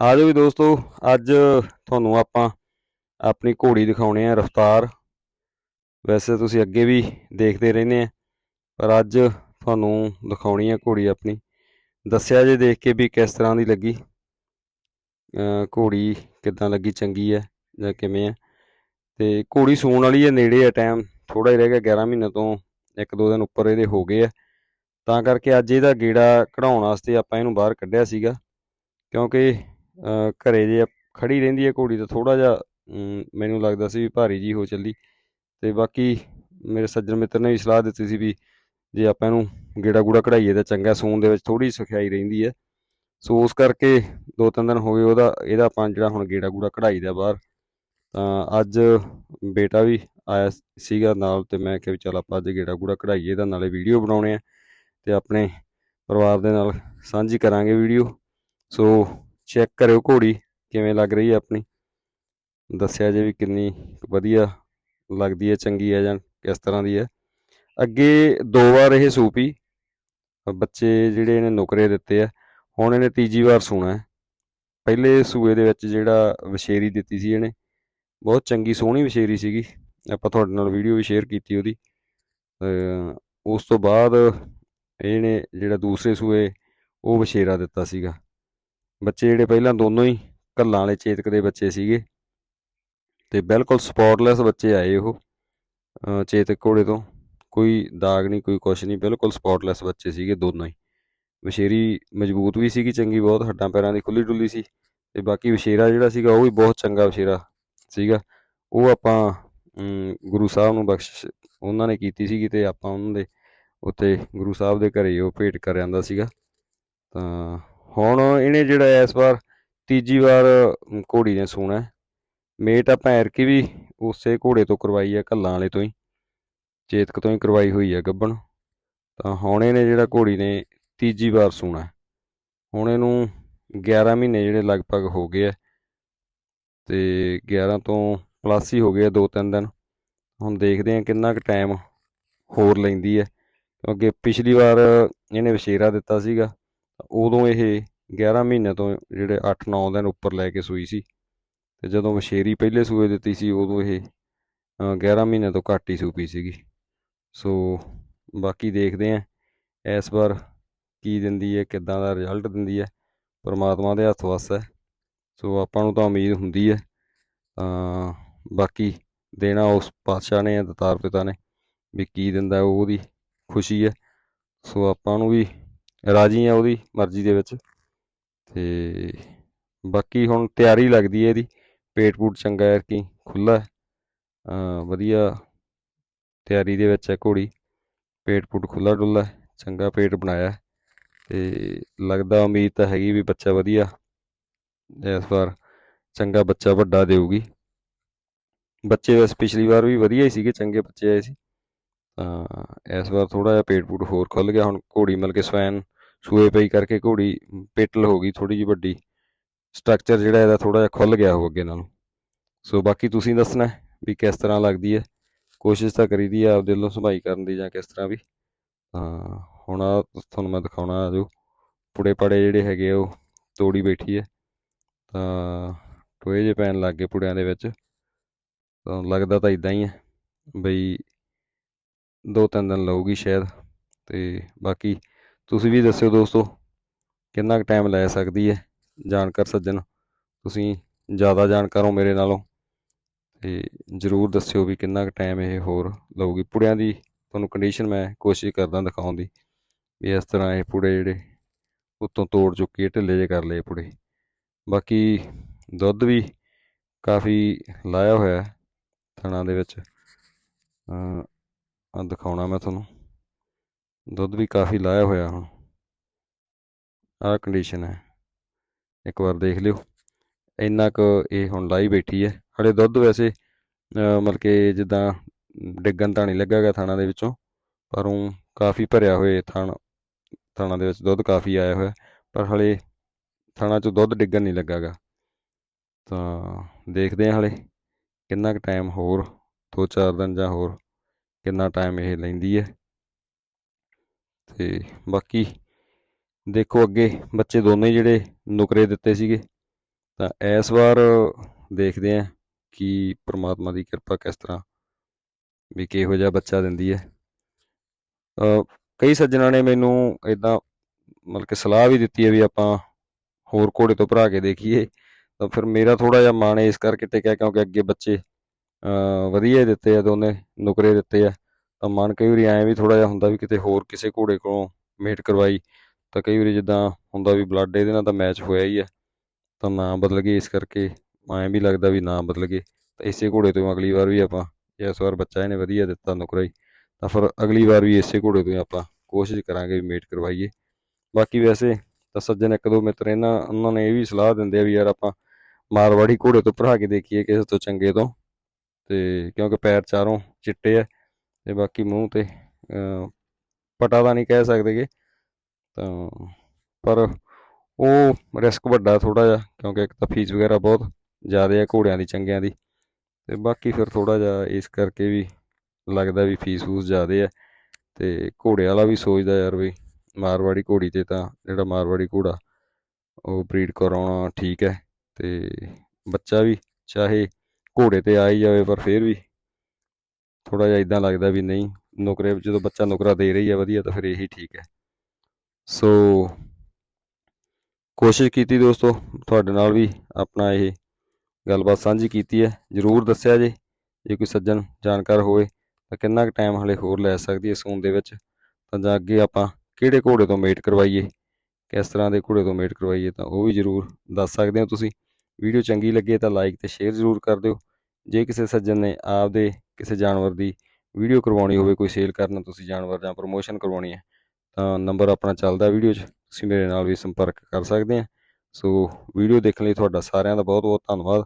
ਆ ਜਾਓ ਵੀ ਦੋਸਤੋ, ਅੱਜ ਤੁਹਾਨੂੰ ਆਪਾਂ ਆਪਣੀ ਘੋੜੀ ਦਿਖਾਉਣੇ ਆ ਰਫਤਾਰ। ਵੈਸੇ ਤੁਸੀਂ ਅੱਗੇ ਵੀ ਦੇਖਦੇ ਰਹਿੰਦੇ ਆ, ਪਰ ਅੱਜ ਤੁਹਾਨੂੰ ਦਿਖਾਉਣੀ ਆ ਘੋੜੀ ਆਪਣੀ। ਦੱਸਿਆ ਜੇ ਦੇਖ ਕੇ ਵੀ ਕਿਸ ਤਰ੍ਹਾਂ ਦੀ ਲੱਗੀ। ਘੋੜੀ ਕਿੱਦਾਂ ਲੱਗੀ, ਚੰਗੀ ਹੈ ਜਾਂ ਕਿਵੇਂ ਹੈ ਤੇ ਘੋੜੀ ਸੂਣ ਵਾਲੀ ਹੈ ਨੇੜੇ ਹੈ ਟਾਈਮ ਥੋੜਾ ਹੀ ਰਹਿ ਗਿਆ 11 ਮਹੀਨੇ ਤੋਂ ਇੱਕ ਦੋ ਦਿਨ ਉੱਪਰ ਇਹਦੇ ਹੋ ਗਏ ਆ। ਤਾਂ ਕਰਕੇ ਅੱਜ ਇਹਦਾ ਗੇੜਾ ਕਢਾਉਣ ਵਾਸਤੇ ਆਪਾਂ ਇਹਨੂੰ ਬਾਹਰ ਕੱਢਿਆ ਸੀਗਾ, ਕਿਉਂਕਿ ਘਰੇ ਜੇ ਖੜੀ ਰਹਿੰਦੀ ਹੈ ਘੋੜੀ ਤਾਂ ਥੋੜਾ ਜਿਹਾ ਮੈਨੂੰ ਲੱਗਦਾ ਸੀ ਵੀ ਭਾਰੀ ਜੀ ਹੋ ਚੱਲੀ ਤੇ ਬਾਕੀ ਮੇਰੇ ਸੱਜਣ ਮਿੱਤਰ ਨੇ ਵੀ ਸਲਾਹ ਦਿੱਤੀ ਸੀ ਵੀ ਜੇ ਆਪਾਂ ਇਹਨੂੰ ਗੇੜਾ ਗੂੜਾ ਕਢਾਈਏ ਤਾਂ ਚੰਗਾ ਸੂਣ ਦੇ ਵਿੱਚ ਥੋੜੀ ਸਖਿਆਈ ਰਹਿੰਦੀ ਹੈ। ਸੋ ਉਸ ਕਰਕੇ ਦੋ ਤਿੰਨ ਦਿਨ ਹੋ ਗਏ ਉਹਦਾ, ਇਹਦਾ ਆਪਾਂ ਜਿਹੜਾ ਹੁਣ ਗੇੜਾ ਗੂੜਾ ਕਢਾਈ ਦਾ ਬਾਹਰ, ਤਾਂ ਅੱਜ ਬੇਟਾ ਵੀ ਆਇਆ ਸੀਗਾ ਨਾਲ ਤੇ ਮੈਂ ਕਿਹਾ ਵੀ ਚੱਲ ਆਪਾਂ ਅੱਜ ਗੇੜਾ ਗੂੜਾ ਕਢਾਈਏ ਤਾਂ ਨਾਲੇ ਵੀਡੀਓ ਬਣਾਉਣੇ ਆ ਤੇ ਆਪਣੇ ਪਰਿਵਾਰ ਦੇ ਨਾਲ ਸਾਂਝੀ ਕਰਾਂਗੇ ਵੀਡੀਓ। ਸੋ ਚੈੱਕ ਕਰਿਓ ਘੋੜੀ, ਕਿਵੇਂ ਲੱਗ ਰਹੀ ਹੈ ਆਪਣੀ? ਦੱਸਿਆ ਜੇ ਵੀ ਕਿੰਨੀ ਵਧੀਆ ਲੱਗਦੀ ਹੈ, ਚੰਗੀ ਹੈ ਜਾਂ ਕਿਸ ਤਰ੍ਹਾਂ ਦੀ ਹੈ। ਅੱਗੇ ਦੋ ਵਾਰ ਇਹ ਸੂਪੀ ਬੱਚੇ ਜਿਹੜੇ ਇਹਨੇ ਨੁਕਰੇ ਦਿੱਤੇ ਆ, ਹੁਣ ਇਹਨੇ ਤੀਜੀ ਵਾਰ ਸੂਣਾ ਹੈ। ਪਹਿਲੇ ਸੂਏ ਦੇ ਵਿੱਚ ਜਿਹੜਾ ਵਿਸ਼ੇਰੀ ਦਿੱਤੀ ਸੀ ਇਹਨੇ, ਬਹੁਤ ਚੰਗੀ ਸੋਹਣੀ ਵਿਸ਼ੇਰੀ ਸੀਗੀ। ਆਪਾਂ ਤੁਹਾਡੇ ਨਾਲ ਵੀਡੀਓ ਵੀ ਸ਼ੇਅਰ ਕੀਤੀ ਉਹਦੀ। ਉਸ ਤੋਂ ਬਾਅਦ ਇਹਨੇ ਜਿਹੜਾ ਦੂਸਰੇ ਸੂਏ, ਉਹ ਵਿਸ਼ੇਰਾ ਦਿੱਤਾ ਸੀਗਾ। ਬੱਚੇ ਜਿਹੜੇ ਪਹਿਲਾਂ ਦੋਨੋਂ ਹੀ ਕੱਲਾਂ ਵਾਲੇ ਚੇਤਕ ਦੇ ਬੱਚੇ ਸੀਗੇ ਤੇ ਬਿਲਕੁਲ ਸਪੌਟਲੈਸ ਬੱਚੇ ਆਏ ਉਹ ਚੇਤਕ ਘੋੜੇ ਤੋਂ। ਕੋਈ ਦਾਗ ਨਹੀਂ, ਕੋਈ ਕੁਛ ਨਹੀਂ, ਬਿਲਕੁਲ ਸਪੌਟਲੈਸ ਬੱਚੇ ਸੀਗੇ ਦੋਨੋਂ ਹੀ। ਵਿਸ਼ੇਰੀ ਮਜ਼ਬੂਤ ਵੀ ਸੀਗੀ ਚੰਗੀ ਬਹੁਤ, ਹੱਡਾਂ ਪੈਰਾਂ ਦੀ ਖੁੱਲੀ ਡੁੱਲੀ ਸੀ ਤੇ ਬਾਕੀ ਵਿਸ਼ੇਰਾ ਜਿਹੜਾ ਸੀਗਾ ਉਹ ਵੀ ਬਹੁਤ ਚੰਗਾ ਵਿਸ਼ੇਰਾ ਸੀਗਾ। ਉਹ ਆਪਾਂ ਗੁਰੂ ਸਾਹਿਬ ਨੂੰ ਬਖਸ਼ਿਸ਼ ਉਹਨਾਂ ਨੇ ਕੀਤੀ ਸੀਗੀ ਤੇ ਆਪਾਂ ਉਹਨਾਂ ਦੇ ਉੱਤੇ ਗੁਰੂ ਸਾਹਿਬ ਦੇ ਘਰੇ ਉਹ ਭੇਟ ਕਰ ਜਾਂਦਾ ਸੀਗਾ। ਤਾਂ ਹੁਣ ਇਹਨੇ ਜਿਹੜਾ ਇਸ ਵਾਰ ਤੀਜੀ ਵਾਰ ਘੋੜੀ ਨੇ ਸੂਣਾ ਮੇਟ ਆਪਾਂ ਐਰਕੀ ਵੀ ਉਸੇ ਘੋੜੇ ਤੋਂ ਕਰਵਾਈ ਹੈ ਕੱਲਾਂ ਵਾਲੇ ਤੋਂ ਹੀ। ਚੇਤਕ ਤੋਂ ਹੀ ਕਰਵਾਈ ਹੋਈ ਹੈ ਗੱਬਣ ਤਾਂ ਹੁਣ ਇਹਨੇ ਜਿਹੜਾ ਘੋੜੀ ਨੇ ਤੀਜੀ ਵਾਰ ਸੂਣਾ ਹੁਣ ਇਹਨੂੰ 11 ਮਹੀਨੇ ਜਿਹੜੇ ਲਗਭਗ ਹੋ ਗਏ ਆ, ਤੇ 11 ਤੋਂ ਪਲੱਸ ਹੀ ਹੋ ਗਏ ਆ ਦੋ ਤਿੰਨ ਦਿਨ। ਹੁਣ ਦੇਖਦੇ ਆ ਕਿੰਨਾ ਕੁ ਟਾਈਮ ਹੋਰ ਲੈਂਦੀ ਹੈ। ਕਿਉਂਕਿ ਪਿਛਲੀ ਵਾਰ ਇਹਨੇ ਵਿਸ਼ੇਰਾ ਦਿੱਤਾ ਸੀਗਾ। ਉਦੋਂ ਇਹ 11 ਮਹੀਨੇ ਤੋਂ ਜਿਹੜੇ 8-9 ਦਿਨ ਉੱਪਰ ਲੈ ਕੇ ਸੂਈ ਸੀ। ਤੇ ਜਦੋਂ ਵਿਸ਼ੇਰੀ ਪਹਿਲੇ ਸੂਏ ਦਿੱਤੀ ਸੀ ਉਦੋਂ ਇਹ ਅ, 11 ਮਹੀਨੇ ਤੋਂ ਘੱਟ ਹੀ ਸੂਪੀ ਸੀਗੀ। ਸੋ ਬਾਕੀ ਦੇਖਦੇ ਆ ਇਸ ਵਾਰ ਕੀ ਦਿੰਦੀ ਹੈ ਕਿੱਦਾਂ ਦਾ ਰਿਜ਼ਲਟ ਦਿੰਦੀ ਹੈ। ਪਰਮਾਤਮਾ ਦੇ ਹੱਥ ਵੱਸ ਹੈ। ਸੋ ਆਪਾਂ ਨੂੰ ਤਾਂ ਉਮੀਦ ਹੁੰਦੀ ਹੈ। ਤਾਂ ਬਾਕੀ ਦੇਣਾ ਉਸ ਪਾਤਸ਼ਾਹ ਨੇ ਦਤਾਰ ਪਿਤਾ ਨੇ ਵੀ ਕੀ ਦਿੰਦਾ ਉਹਦੀ ਖੁਸ਼ੀ ਹੈ। ਸੋ ਆਪਾਂ ਨੂੰ ਵੀ ਰਾਜੀ ਆ ਉਹਦੀ ਮਰਜ਼ੀ ਦੇ ਵਿੱਚ। ਤੇ ਬਾਕੀ ਹੁਣ ਤਿਆਰੀ ਲੱਗਦੀ ਹੈ ਇਹਦੀ। ਪੇਟ ਪੂਟ ਚੰਗਾ ਹੈ ਕਿ ਖੁੱਲਾ ਵਧੀਆ ਤਿਆਰੀ ਦੇ ਵਿੱਚ ਹੈ ਘੋੜੀ। ਪੇਟ ਪੂਟ ਖੁੱਲਾ ਡੁੱਲਾ ਚੰਗਾ ਪੇਟ ਬਣਾਇਆ ਹੈ। ਤੇ ਲੱਗਦਾ ਉਮੀਦ ਤਾਂ ਹੈਗੀ ਵੀ ਬੱਚਾ ਵਧੀਆ ਇਸ ਵਾਰ ਚੰਗਾ ਬੱਚਾ ਵੱਡਾ ਦੇਊਗੀ। ਬੱਚੇ ਵੈਸੇ ਪਿਛਲੀ ਵਾਰ ਵੀ ਵਧੀਆ ਹੀ ਸੀਗੇ, ਚੰਗੇ ਬੱਚੇ ਆਏ ਸੀ। ਤਾਂ ਇਸ ਵਾਰ ਥੋੜਾ ਜਿਹਾ ਪੇਟ ਪੂਟ ਹੋਰ ਖੁੱਲ ਗਿਆ। ਹੁਣ ਘੋੜੀ ਮਿਲ ਕੇ ਸਵੈਨ ਸੂਏ ਪਈ ਕਰਕੇ ਘੋੜੀ ਪੇਟਲ ਹੋ ਗਈ ਥੋੜੀ ਜਿਹੀ ਵੱਡੀ। ਸਟਰਕਚਰ ਜਿਹੜਾ ਇਹਦਾ ਥੋੜਾ ਜਿਹਾ ਖੁੱਲ ਗਿਆ ਹੋ ਅੱਗੇ ਨਾਲੋਂ। ਸੋ ਬਾਕੀ ਤੁਸੀਂ ਦੱਸਣਾ ਵੀ ਕਿਸ ਤਰ੍ਹਾਂ ਲੱਗਦੀ ਹੈ। ਕੋਸ਼ਿਸ਼ ਤਾਂ ਕਰੀਦੀ ਆ ਆਪਦੇ ਵੱਲੋਂ ਸੰਭਾਈ ਕਰਨ ਦੀ ਜਾਂ ਕਿਸ ਤਰ੍ਹਾਂ ਵੀ। ਤਾਂ ਹੁਣ ਆ ਤੁਹਾਨੂੰ ਮੈਂ ਦਿਖਾਉਣਾ ਆ ਜੋ। ਪੁੜੇ ਪੜੇ ਜਿਹੜੇ ਹੈਗੇ ਆ ਉਹ ਤੋੜੀ ਬੈਠੀ ਹੈ। ਤਾਂ ਟੋਏ ਜੇ ਪੈਣ ਲੱਗ ਗਏ ਪੁੜਿਆਂ ਦੇ ਵਿੱਚ। ਤਾਂ ਲੱਗਦਾ ਤਾਂ ਇਦਾਂ ਹੀ ਹੈ ਬਈ ਦੋ ਤਿੰਨ ਦਿਨ ਲਊਗੀ ਸ਼ਾਇਦ। ਤੇ ਬਾਕੀ ਤੁਸੀਂ ਵੀ ਦੱਸਿਓ ਦੋਸਤੋ, ਕਿੰਨਾ ਕੁ ਟਾਈਮ ਲੈ ਸਕਦੀ ਹੈ ਜਾਣਕਾਰ ਸੱਜਣ? ਤੁਸੀਂ ਜ਼ਿਆਦਾ ਜਾਣਕਾਰ ਹੋ ਮੇਰੇ ਨਾਲੋਂ, ਤੇ ਜਰੂਰ ਦੱਸਿਓ ਵੀ ਕਿੰਨਾ ਕੁ ਟਾਈਮ ਇਹ ਹੋਰ ਲਊਗੀ। ਪੁੜਿਆਂ ਦੀ ਤੁਹਾਨੂੰ ਕੰਡੀਸ਼ਨ ਮੈਂ ਕੋਸ਼ਿਸ਼ ਕਰਦਾ ਦਿਖਾਉਣ ਦੀ, ਵੀ ਇਸ ਤਰ੍ਹਾਂ ਇਹ ਪੁੜੇ ਜਿਹੜੇ ਉੱਤੋਂ ਤੋੜ ਚੁੱਕੀ ਹੈ, ਢਿੱਲੇ ਜੇ ਕਰ ਲਏ ਪੁੜੇ। ਬਾਕੀ ਦੁੱਧ ਵੀ ਕਾਫੀ ਲਾਇਆ ਹੋਇਆ ਹੈ ਥਣਾ ਦੇ ਵਿੱਚ। ਆ ਦਿਖਾਉਣਾ ਮੈਂ ਤੁਹਾਨੂੰ। ਦੁੱਧ ਵੀ ਕਾਫੀ ਲਾਇਆ ਹੋਇਆ ਹੁਣ। ਆਹ ਕੰਡੀਸ਼ਨ ਹੈ। ਇੱਕ ਵਾਰ ਦੇਖ ਲਿਓ। ਇੰਨਾ ਕੁ ਇਹ ਹੁਣ ਲਾਈ ਬੈਠੀ ਹੈ। ਹਲੇ ਦੁੱਧ ਵੈਸੇ ਮਤਲਬ ਕਿ ਜਿੱਦਾਂ ਡਿੱਗਣ ਤਾਂ ਨਹੀਂ ਲੱਗਾਗਾ ਥਾਣਾ ਦੇ ਵਿੱਚੋਂ, ਪਰ ਉਹ ਕਾਫੀ ਭਰਿਆ ਹੋਇਆ ਥਾਣਾ ਥਾਣਾ ਦੇ ਵਿੱਚ ਦੁੱਧ ਕਾਫੀ ਆਇਆ ਹੋਇਆ। ਪਰ ਹਲੇ ਥਾਣਾ 'ਚੋਂ ਦੁੱਧ ਡਿੱਗਣ ਨਹੀਂ ਲੱਗਾਗਾ ਤਾਂ ਦੇਖਦੇ ਹਾਂ ਹਲੇ ਕਿੰਨਾ ਕੁ ਟਾਈਮ ਹੋਰ, ਦੋ ਚਾਰ ਦਿਨ ਜਾਂ ਹੋਰ ਕਿੰਨਾ ਟਾਈਮ ਇਹ ਲੈਂਦੀ ਹੈ। ਤੇ ਬਾਕੀ ਦੇਖੋ ਅੱਗੇ ਬੱਚੇ ਦੋਨੇ ਹੀ ਜਿਹੜੇ ਨੁਕਰੇ ਦਿੱਤੇ ਸੀਗੇ, ਤਾਂ ਇਸ ਵਾਰ ਦੇਖਦੇ ਹਾਂ ਕਿ ਪ੍ਰਮਾਤਮਾ ਦੀ ਕਿਰਪਾ ਕਿਸ ਤਰ੍ਹਾਂ ਵੀ ਕਿਹੋ ਜਿਹਾ ਬੱਚਾ ਦਿੰਦੀ ਹੈ। ਕਈ ਸੱਜਣਾਂ ਨੇ ਮੈਨੂੰ ਇਦਾਂ ਮਤਲਬ ਕਿ ਸਲਾਹ ਵੀ ਦਿੱਤੀ ਹੈ ਵੀ ਆਪਾਂ ਹੋਰ ਘੋੜੇ ਤੋਂ ਭਰਾ ਕੇ ਦੇਖੀਏ, ਤਾਂ ਫਿਰ ਮੇਰਾ ਥੋੜਾ ਜਿਹਾ ਮਨ ਇਸ ਕਰਕੇ ਟਿਕਿਆ ਕਿਉਂਕਿ ਅੱਗੇ ਬੱਚੇ ਵਧੀਆ ਹੀ ਦਿੱਤੇ ਆ ਦੋਨੇ, ਨੁਕਰੇ ਦਿੱਤੇ ਆ। ਤਾਂ ਮਨ ਕਈ ਵਾਰੀ ਐਂ ਵੀ ਥੋੜਾ ਜਿਹਾ ਹੁੰਦਾ ਵੀ ਕਿਤੇ ਹੋਰ ਕਿਸੇ ਘੋੜੇ ਕੋਲੋਂ ਮੇਟ ਕਰਵਾਈ, ਤਾਂ ਕਈ ਵਾਰੀ ਜਿੱਦਾਂ ਹੁੰਦਾ ਵੀ ਬਲੱਡ ਇਹਦੇ ਨਾਲ ਤਾਂ ਮੈਚ ਹੋਇਆ ਹੀ ਹੈ ਤਾਂ ਨਾ ਬਦਲ ਗਏ ਇਸ ਕਰਕੇ, ਐਂ ਵੀ ਲੱਗਦਾ ਵੀ ਨਾ ਬਦਲ ਗਏ, ਤਾਂ ਇਸੇ ਘੋੜੇ ਤੋਂ ਅਗਲੀ ਵਾਰ ਵੀ ਆਪਾਂ ਇਸ ਵਾਰ ਬੱਚਾ ਇਹਨੇ ਵਧੀਆ ਦਿੱਤਾ ਨੁਕਰਾਈ ਤਾਂ ਫਿਰ ਅਗਲੀ ਵਾਰ ਵੀ ਇਸੇ ਘੋੜੇ ਤੋਂ ਹੀ ਆਪਾਂ ਕੋਸ਼ਿਸ਼ ਕਰਾਂਗੇ ਵੀ ਮੇਟ ਕਰਵਾਈਏ। ਬਾਕੀ ਵੈਸੇ ਤਾਂ ਸੱਜਣ ਇੱਕ ਦੋ ਮਿੱਤਰ ਇਹਨਾਂ, ਉਹਨਾਂ ਨੇ ਇਹ ਵੀ ਸਲਾਹ ਦਿੰਦੇ ਆ ਵੀ ਯਾਰ ਆਪਾਂ ਮਾਰਵਾੜੀ ਘੋੜੇ ਤੋਂ ਭਰਾ ਕੇ ਦੇਖੀਏ ਕਿਸੇ ਤੋਂ ਚੰਗੇ ਤੋਂ, ਤੇ ਕਿਉਂਕਿ ਪੈਰ ਚਾਰੋਂ ਚਿੱਟੇ ਆ ਤੇ ਬਾਕੀ ਮੂੰਹ ਤੇ ਪਟਾ ਤਾਂ ਨਹੀਂ ਕਹਿ ਸਕਦੇਗੇ ਤਾਂ, ਪਰ ਉਹ ਰਿਸਕ ਵੱਡਾ ਥੋੜਾ ਜਿਹਾ, ਕਿਉਂਕਿ ਇੱਕ ਤਾਂ ਫੀਸ ਵਗੈਰਾ ਬਹੁਤ ਜ਼ਿਆਦਾ ਹੈ ਘੋੜਿਆਂ ਦੀ, ਚੰਗਿਆਂ ਦੀ। ਤੇ ਬਾਕੀ ਫਿਰ ਥੋੜਾ ਜਿਹਾ ਇਸ ਕਰਕੇ ਵੀ ਲੱਗਦਾ ਵੀ ਫੀਸ ਫੂਸ ਜ਼ਿਆਦਾ ਹੈ ਤੇ ਘੋੜੇ ਵਾਲਾ ਵੀ ਸੋਚਦਾ ਯਾਰ ਵੀ ਮਾਰਵਾੜੀ ਘੋੜੀ ਤੇ ਤਾਂ ਜਿਹੜਾ ਮਾਰਵਾੜੀ ਘੋੜਾ, ਉਹ ਬਰੀਡ ਕਰਾਉਣਾ ਠੀਕ ਹੈ। ਤੇ ਬੱਚਾ ਵੀ ਚਾਹੇ ਘੋੜੇ ਤੇ ਆ ਹੀ ਜਾਵੇ, ਪਰ ਫਿਰ ਵੀ ਥੋੜਾ ਜਿਹਾ ਇਦਾਂ ਲੱਗਦਾ ਵੀ ਨਹੀਂ, ਨੁਕਰੇ, ਜਦੋਂ ਬੱਚਾ ਨੌਕਰਾ ਦੇ ਰਹੀ ਹੈ ਵਧੀਆ ਤਾਂ ਫਿਰ ਇਹੀ ਠੀਕ ਹੈ। ਸੋ ਕੋਸ਼ਿਸ਼ ਕੀਤੀ ਦੋਸਤੋ, ਤੁਹਾਡੇ ਨਾਲ ਵੀ ਆਪਣਾ ਇਹ ਗੱਲਬਾਤ ਸਾਂਝੀ ਕੀਤੀ ਹੈ। ਜਰੂਰ ਦੱਸਿਆ ਜੇ ਜੇ ਕੋਈ ਸੱਜਣ ਜਾਣਕਾਰ ਹੋਵੇ ਤਾਂ ਕਿੰਨਾ ਕੁ ਟਾਈਮ ਹਲੇ ਹੋਰ ਲੈ ਸਕਦੀ ਹੈ ਸੂਨ ਦੇ ਵਿੱਚ। ਤਾਂ ਜਾਂ ਅੱਗੇ ਆਪਾਂ ਕਿਹੜੇ ਘੋੜੇ ਤੋਂ ਮੇਟ ਕਰਵਾਈਏ, ਕਿਸ ਤਰ੍ਹਾਂ ਦੇ ਘੋੜੇ ਤੋਂ ਮੇਟ ਕਰਵਾਈਏ ਤਾਂ ਉਹ ਵੀ ਜਰੂਰ ਦੱਸ ਸਕਦੇ ਹੋ ਤੁਸੀਂ। ਵੀਡੀਓ ਚੰਗੀ ਲੱਗੇ ਤਾਂ ਲਾਈਕ ਤੇ ਸ਼ੇਅਰ ਜਰੂਰ ਕਰ ਦਿਓ। ਜੇ ਕਿਸੇ ਸੱਜਣ ਨੇ ਆਪਦੇ ਕਿਸੇ ਜਾਨਵਰ ਦੀ ਵੀਡੀਓ ਕਰਵਾਉਣੀ ਹੋਵੇ ਕੋਈ ਸੇਲ ਕਰਨਾ ਤੁਸੀਂ ਜਾਨਵਰ ਜਾਂ ਪ੍ਰਮੋਸ਼ਨ ਕਰਵਾਉਣੀ ਹੈ ਤਾਂ ਨੰਬਰ ਆਪਣਾ ਚੱਲਦਾ ਵੀਡੀਓ 'ਚ ਤੁਸੀਂ ਮੇਰੇ ਨਾਲ ਵੀ ਸੰਪਰਕ ਕਰ ਸਕਦੇ ਆ। ਸੋ ਵੀਡੀਓ ਦੇਖਣ ਲਈ ਤੁਹਾਡਾ ਸਾਰਿਆਂ ਦਾ ਬਹੁਤ ਬਹੁਤ ਧੰਨਵਾਦ।